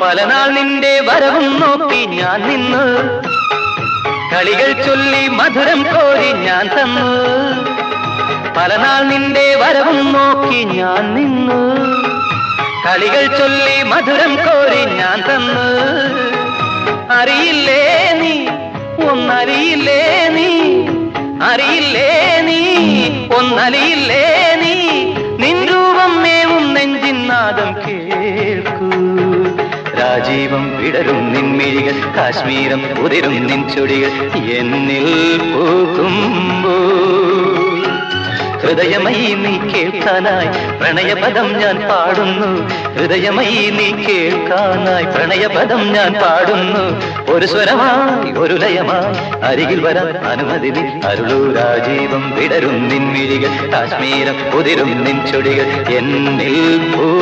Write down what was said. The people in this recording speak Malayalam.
പല നാൾ നിന്റെ വരവും നോക്കി ഞാൻ നിന്നു. കളികൾ ചൊല്ലി മധുരം കോരി ഞാൻ തന്നു. പല നാൾ നിന്റെ വരവും നോക്കി ഞാൻ നിന്നു. കളികൾ ചൊല്ലി മധുരം കോരി ഞാൻ തന്നു. അറിയില്ലേ നീ? ഒന്നറിയില്ലേ നീ? അറിയില്ലേ നീ? ഒന്നറിയില്ലേ നീ? നിൻ രൂപം മേവും നെഞ്ചിൻ നാദം കേൾക്കൂ രാജീവം വിടരും നിൻമിഴികൾ കാശ്മീരം ഉതിരും നിൻ ചുടികൾ എന്നിൽ പൂക്കുമ്പോ. ഹൃദയമൈ നീ കേൾക്കാനായി പ്രണയപദം ഞാൻ പാടുന്നു. ഹൃദയമൈ നീ കേൾക്കാനായി പ്രണയപദം ഞാൻ പാടുന്നു. ഒരു സ്വരമായി ഒരു ലയമായി അരികിൽ വരാൻ അനുമതി അരുളൂ രാജീവം വിടരും നിൻ മിഴികൾ കാശ്മീരം പുതിരും നിൻ ചുടികൾ എന്നിൽ പൂക്കും